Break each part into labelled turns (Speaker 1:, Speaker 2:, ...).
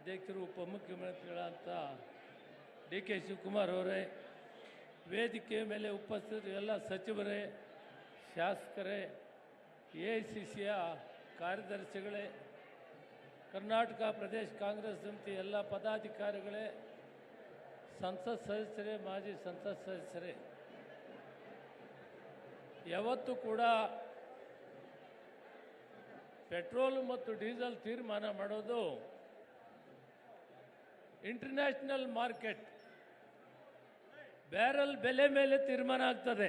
Speaker 1: ಅಧ್ಯಕ್ಷರು ಉಪಮುಖ್ಯಮಂತ್ರಿಗಳಾದಂಥ D K Shivakumar ಅವರೇ, ವೇದಿಕೆ ಮೇಲೆ ಉಪಸ್ಥಿತರು ಎಲ್ಲ ಸಚಿವರೇ, ಶಾಸಕರೇ, ಎ ಐ ಸಿ ಸಿಯ ಕಾರ್ಯದರ್ಶಿಗಳೇ, ಕರ್ನಾಟಕ ಪ್ರದೇಶ ಕಾಂಗ್ರೆಸ್ ಸಮಿತಿ ಎಲ್ಲ ಪದಾಧಿಕಾರಿಗಳೇ, ಸಂಸತ್ ಸದಸ್ಯರೇ, ಮಾಜಿ ಸಂಸತ್ ಸದಸ್ಯರೇ. ಯಾವತ್ತೂ ಕೂಡ ಪೆಟ್ರೋಲ್ ಮತ್ತು ಡೀಸೆಲ್ ತೀರ್ಮಾನ ಮಾಡೋದು ಇಂಟರ್ನ್ಯಾಷನಲ್ ಮಾರ್ಕೆಟ್ ಬ್ಯಾರಲ್ ಬೆಲೆ ಮೇಲೆ ತೀರ್ಮಾನ ಆಗ್ತದೆ.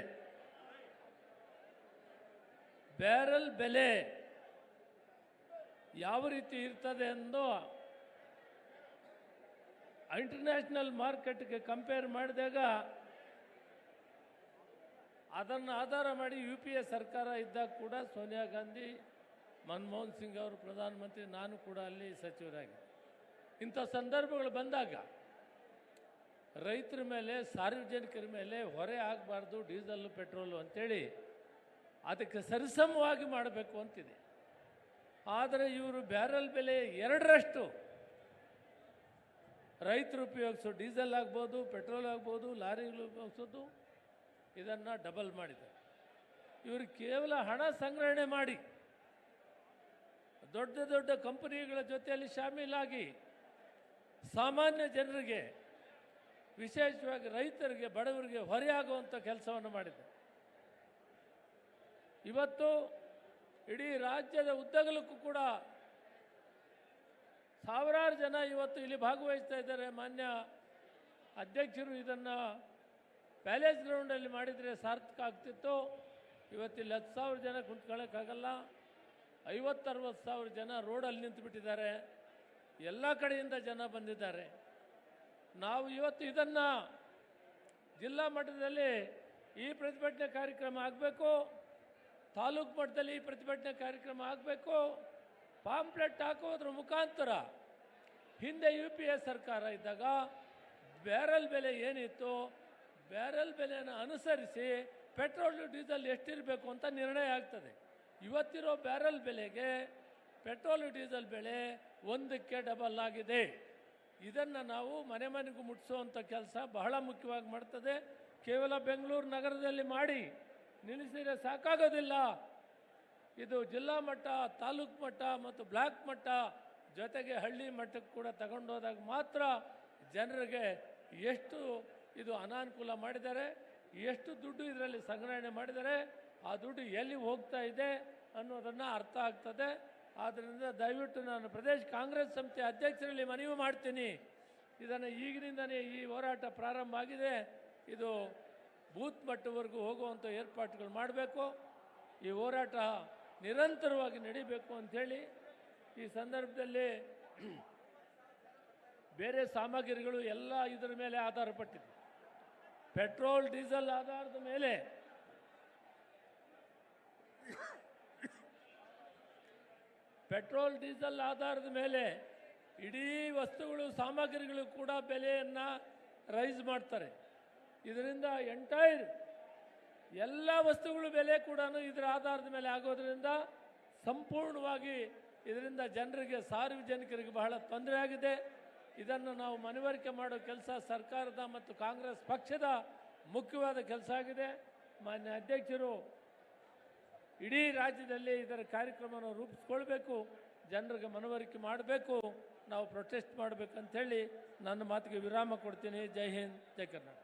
Speaker 1: ಬ್ಯಾರಲ್ ಬೆಲೆ ಯಾವ ರೀತಿ ಇರ್ತದೆ ಎಂದು ಇಂಟರ್ನ್ಯಾಷನಲ್ ಮಾರ್ಕೆಟ್ಗೆ ಕಂಪೇರ್ ಮಾಡಿದಾಗ ಅದನ್ನು ಆಧಾರ ಮಾಡಿ ಯು ಪಿ ಎ ಸರ್ಕಾರ ಇದ್ದಾಗ ಕೂಡ ಸೋನಿಯಾ ಗಾಂಧಿ, ಮನಮೋಹನ್ ಸಿಂಗ್ ಅವರು ಪ್ರಧಾನಮಂತ್ರಿ, ನಾನು ಕೂಡ ಅಲ್ಲಿ ಸಚಿವರಾಗಿ ಇಂಥ ಸಂದರ್ಭಗಳು ಬಂದಾಗ ರೈತರ ಮೇಲೆ, ಸಾರ್ವಜನಿಕರ ಮೇಲೆ ಹೊರೆ ಆಗಬಾರ್ದು ಡೀಸೆಲ್ ಪೆಟ್ರೋಲು ಅಂತೇಳಿ ಅದಕ್ಕೆ ಸರಿಸಮವಾಗಿ ಮಾಡಬೇಕು ಅಂತಿದೆ. ಆದರೆ ಇವರು ಬ್ಯಾರಲ್ ಬೆಲೆ ಎರಡರಷ್ಟು. ರೈತರು ಉಪಯೋಗಿಸೋ ಡೀಸೆಲ್ ಆಗ್ಬೋದು, ಪೆಟ್ರೋಲ್ ಆಗ್ಬೋದು, ಲಾರಿಗಳು ಉಪಯೋಗಿಸೋದು ಇದನ್ನು ಡಬಲ್ ಮಾಡಿದ್ದಾರೆ. ಇವರು ಕೇವಲ ಹಣ ಸಂಗ್ರಹಣೆ ಮಾಡಿ ದೊಡ್ಡ ದೊಡ್ಡ ಕಂಪನಿಗಳ ಜೊತೆಯಲ್ಲಿ ಶಾಮೀಲಾಗಿ ಸಾಮಾನ್ಯ ಜನರಿಗೆ, ವಿಶೇಷವಾಗಿ ರೈತರಿಗೆ, ಬಡವರಿಗೆ ಹೊರೆಯಾಗುವಂಥ ಕೆಲಸವನ್ನು ಮಾಡಿದೆ ಇವತ್ತು ಇಡೀ ರಾಜ್ಯದ ಉದ್ದಗಲಕ್ಕೂ ಕೂಡ ಸಾವಿರಾರು ಜನ ಇವತ್ತು ಇಲ್ಲಿ ಭಾಗವಹಿಸ್ತಾ ಇದ್ದಾರೆ. ಮಾನ್ಯ ಅಧ್ಯಕ್ಷರು ಇದನ್ನು ಪ್ಯಾಲೇಸ್ ಗ್ರೌಂಡಲ್ಲಿ ಮಾಡಿದರೆ ಸಾರ್ಥಕ ಆಗ್ತಿತ್ತು. ಇವತ್ತಿಲ್ಲಿ ಹತ್ತು ಸಾವಿರ ಜನ ಕುಂತ್ಕೊಳ್ಳೋಕ್ಕಾಗಲ್ಲ ಐವತ್ತರವತ್ತು ಸಾವಿರ ಜನ ರೋಡಲ್ಲಿ ನಿಂತುಬಿಟ್ಟಿದ್ದಾರೆ. ಎಲ್ಲ ಕಡೆಯಿಂದ ಜನ ಬಂದಿದ್ದಾರೆ. ನಾವು ಇವತ್ತು ಇದನ್ನು ಜಿಲ್ಲಾ ಮಟ್ಟದಲ್ಲಿ ಈ ಪ್ರತಿಭಟನೆ ಕಾರ್ಯಕ್ರಮ ಆಗಬೇಕು, ತಾಲೂಕು ಮಟ್ಟದಲ್ಲಿ ಈ ಪ್ರತಿಭಟನೆ ಕಾರ್ಯಕ್ರಮ ಆಗಬೇಕು, ಪಾಂಪ್ಲೆಟ್ ಹಾಕೋದ್ರ ಮುಖಾಂತರ ಹಿಂದೆ ಯು ಪಿ ಎ ಸರ್ಕಾರ ಇದ್ದಾಗ ಬ್ಯಾರಲ್ ಬೆಲೆ ಏನಿತ್ತು, ಬ್ಯಾರಲ್ ಬೆಲೆಯನ್ನು ಅನುಸರಿಸಿ ಪೆಟ್ರೋಲ್ ಡೀಸೆಲ್ ಎಷ್ಟಿರಬೇಕು ಅಂತ ನಿರ್ಣಯ ಆಗ್ತದೆ. ಇವತ್ತಿರೋ ಬ್ಯಾರಲ್ ಬೆಲೆಗೆ ಪೆಟ್ರೋಲ್ ಡೀಸೆಲ್ ಬೆಲೆ ಒಂದಕ್ಕೆ ಡಬಲ್ ಆಗಿದೆ. ಇದನ್ನು ನಾವು ಮನೆ ಮನೆಗೂ ಮುಟ್ಟಿಸುವಂಥ ಕೆಲಸ ಬಹಳ ಮುಖ್ಯವಾಗಿ ಮಾಡ್ತದೆ. ಕೇವಲ ಬೆಂಗಳೂರು ನಗರದಲ್ಲಿ ಮಾಡಿ ನಿಲ್ಲಿಸಿದರೆ ಸಾಕಾಗೋದಿಲ್ಲ. ಇದು ಜಿಲ್ಲಾ ಮಟ್ಟ, ತಾಲೂಕು ಮಟ್ಟ ಮತ್ತು ಬ್ಲಾಕ್ ಮಟ್ಟ ಜೊತೆಗೆ ಹಳ್ಳಿ ಮಟ್ಟಕ್ಕೆ ಕೂಡ ತಗೊಂಡೋದಾಗ ಮಾತ್ರ ಜನರಿಗೆ ಎಷ್ಟು ಇದು ಅನಾನುಕೂಲ ಮಾಡಿದ್ದಾರೆ, ಎಷ್ಟು ದುಡ್ಡು ಇದರಲ್ಲಿ ಸಂಗ್ರಹಣೆ ಮಾಡಿದ್ದಾರೆ, ಆ ದುಡ್ಡು ಎಲ್ಲಿ ಹೋಗ್ತಾ ಇದೆ ಅನ್ನೋದನ್ನು ಅರ್ಥ ಆಗ್ತದೆ. ಆದ್ದರಿಂದ ದಯವಿಟ್ಟು ನಾನು ಪ್ರದೇಶ ಕಾಂಗ್ರೆಸ್ ಸಮಿತಿ ಅಧ್ಯಕ್ಷರಲ್ಲಿ ಮನವಿ ಮಾಡ್ತೀನಿ. ಇದನ್ನು ಈಗಿನಿಂದಲೇ ಈ ಹೋರಾಟ ಪ್ರಾರಂಭ ಆಗಿದೆ. ಇದು ಬೂತ್ ಮಟ್ಟವರೆಗೂ ಹೋಗುವಂಥ ಏರ್ಪಾಟುಗಳು ಮಾಡಬೇಕು. ಈ ಹೋರಾಟ ನಿರಂತರವಾಗಿ ನಡಿಬೇಕು ಅಂಥೇಳಿ ಈ ಸಂದರ್ಭದಲ್ಲಿ ಬೇರೆ ಸಾಮಗ್ರಿಗಳು ಎಲ್ಲ ಇದರ ಮೇಲೆ ಆಧಾರಪಟ್ಟಿದೆ. ಪೆಟ್ರೋಲ್, ಡೀಸೆಲ್ ಆಧಾರದ ಮೇಲೆ ಪೆಟ್ರೋಲ್, ಡೀಸೆಲ್ ಆಧಾರದ ಮೇಲೆ ಇಡೀ ವಸ್ತುಗಳು, ಸಾಮಗ್ರಿಗಳು ಕೂಡ ಬೆಲೆಯನ್ನು ರೈಸ್ ಮಾಡ್ತಾರೆ. ಇದರಿಂದ ಎಂಟೈರ್ ಎಲ್ಲ ವಸ್ತುಗಳು ಬೆಲೆ ಕೂಡ ಇದರ ಆಧಾರದ ಮೇಲೆ ಆಗೋದ್ರಿಂದ ಸಂಪೂರ್ಣವಾಗಿ ಇದರಿಂದ ಜನರಿಗೆ, ಸಾರ್ವಜನಿಕರಿಗೆ ಬಹಳ ತೊಂದರೆ ಆಗಿದೆ. ಇದನ್ನು ನಾವು ಮನವರಿಕೆ ಮಾಡೋ ಕೆಲಸ ಸರ್ಕಾರದ ಮತ್ತು ಕಾಂಗ್ರೆಸ್ ಪಕ್ಷದ ಮುಖ್ಯವಾದ ಕೆಲಸ ಆಗಿದೆ. ಮಾನ್ಯ ಅಧ್ಯಕ್ಷರು ಇಡೀ ರಾಜ್ಯದಲ್ಲಿ ಇದರ ಕಾರ್ಯಕ್ರಮವನ್ನು ರೂಪಿಸ್ಕೊಳ್ಬೇಕು, ಜನರಿಗೆ ಮನವರಿಕೆ ಮಾಡಬೇಕು, ನಾವು ಪ್ರೊಟೆಸ್ಟ್ ಮಾಡಬೇಕಂತೇಳಿ ನನ್ನ ಮಾತಿಗೆ ವಿರಾಮ ಕೊಡ್ತೀನಿ. ಜೈ ಹಿಂದ್, ಜೈ ಕರ್ನಾಟಕ.